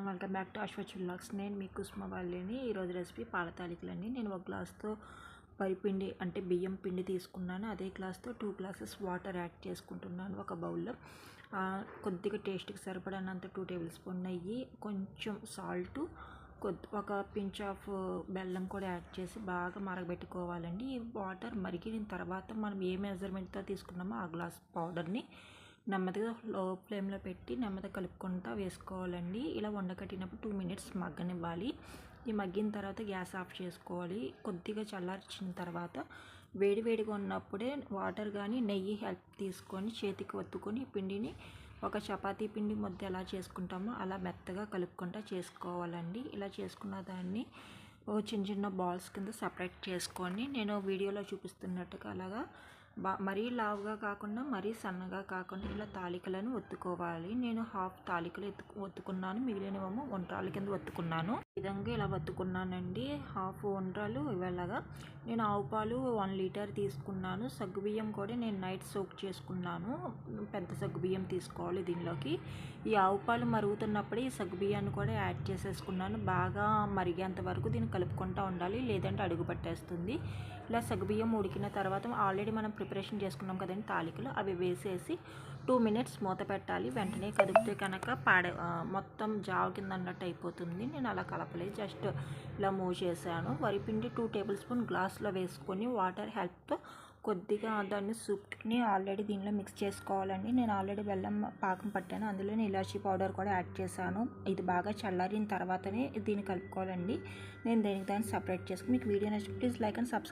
Everyone welcome back to అశ్వచ్ vlogs నేను మీ కుస్మ ఈరోజు రెసిపీ పాల తాలికలండి నేను ఒక గ్లాస్తో వరిపిండి అంటే బియ్యం పిండి తీసుకున్నాను. అదే గ్లాస్తో టూ గ్లాసెస్ వాటర్ యాడ్ చేసుకుంటున్నాను ఒక బౌల్లో కొద్దిగా టేస్ట్కి సరిపడినంత టూ టేబుల్ స్పూన్ నెయ్యి కొంచెం సాల్ట్ కొద్ది ఒక పించ్ ఆఫ్ బెల్లం కూడా యాడ్ చేసి బాగా మరగబెట్టుకోవాలండి. ఈ వాటర్ మరిగిన తర్వాత మనం ఏ మెజర్మెంట్తో తీసుకున్నామో ఆ గ్లాస్ పౌడర్ని నెమ్మదిగా లో ఫ్లేమ్లో పెట్టి నెమ్మదిగా కలుపుకుంటా వేసుకోవాలండి. ఇలా వండకట్టినప్పుడు టూ మినిట్స్ మగ్గనివ్వాలి. ఈ మగ్గిన తర్వాత గ్యాస్ ఆఫ్ చేసుకోవాలి. కొద్దిగా చల్లార్చిన తర్వాత వేడివేడిగా ఉన్నప్పుడే వాటర్ కానీ నెయ్యి హెల్ప్ తీసుకొని చేతికి ఒత్తుకొని పిండిని ఒక చపాతీ పిండి ముద్ద ఎలా చేసుకుంటామో అలా మెత్తగా కలుపుకుంటా చేసుకోవాలండి. ఇలా చేసుకున్న దాన్ని ఓ చిన్న చిన్న బాల్స్ కింద సపరేట్ చేసుకొని నేను వీడియోలో చూపిస్తున్నట్టుగా అలాగా బా మరీ లావుగా కాకుండా మరీ సన్నగా కాకుండా ఇలా తాలికలను ఒత్తుకోవాలి. నేను హాఫ్ తాలికలు ఎత్తు ఒత్తుకున్నాను. మిగిలినవేమో వంటరాల కింద ఒత్తుకున్నాను. ఈ విధంగా ఇలా ఒత్తుకున్నానండి. హాఫ్ వంటరాలు ఇవేలాగా నేను ఆవు పాలు వన్ లీటర్ తీసుకున్నాను. సగ్గుబియ్యం కూడా నేను నైట్ సోక్ చేసుకున్నాను. పెద్ద సగ్గుబియ్యం తీసుకోవాలి దీనిలోకి. ఈ ఆవు పాలు మరుగుతున్నప్పుడే ఈ సగ్గుబియ్యాన్ని కూడా యాడ్ చేసేసుకున్నాను. బాగా మరిగేంత వరకు దీన్ని కలుపుకుంటూ ఉండాలి. లేదంటే అడుగు పట్టేస్తుంది. ఇలా సగ్గుబియ్యం ఉడికిన తర్వాత ఆల్రెడీ మనం ప్రిపరేషన్ చేసుకున్నాం కదండి తాలికలు. అవి వేసేసి టూ మినిట్స్ మూత పెట్టాలి. వెంటనే కదిపితే కనుక పాడే మొత్తం జావ కింద అన్నట్టు అయిపోతుంది. నేను అలా కలపలేదు జస్ట్ ఇలా మూవ్ చేశాను. వరిపిండి టూ టేబుల్ స్పూన్ గ్లాస్లో వేసుకొని వాటర్ హెల్ప్తో కొద్దిగా దాన్ని సూప్ని ఆల్రెడీ దీనిలో మిక్స్ చేసుకోవాలండి. నేను ఆల్రెడీ బెల్లం పాకం పట్టాను. అందులోనే ఇలాచీ పౌడర్ కూడా యాడ్ చేశాను. ఇది బాగా చల్లారిన తర్వాతనే దీన్ని కలుపుకోవాలండి. నేను దేనికి దాన్ని సపరేట్ చేసుకుని మీకు వీడియో నచ్చి ప్లీజ్ లైక్ అండ్ సబ్స్క్రైబ్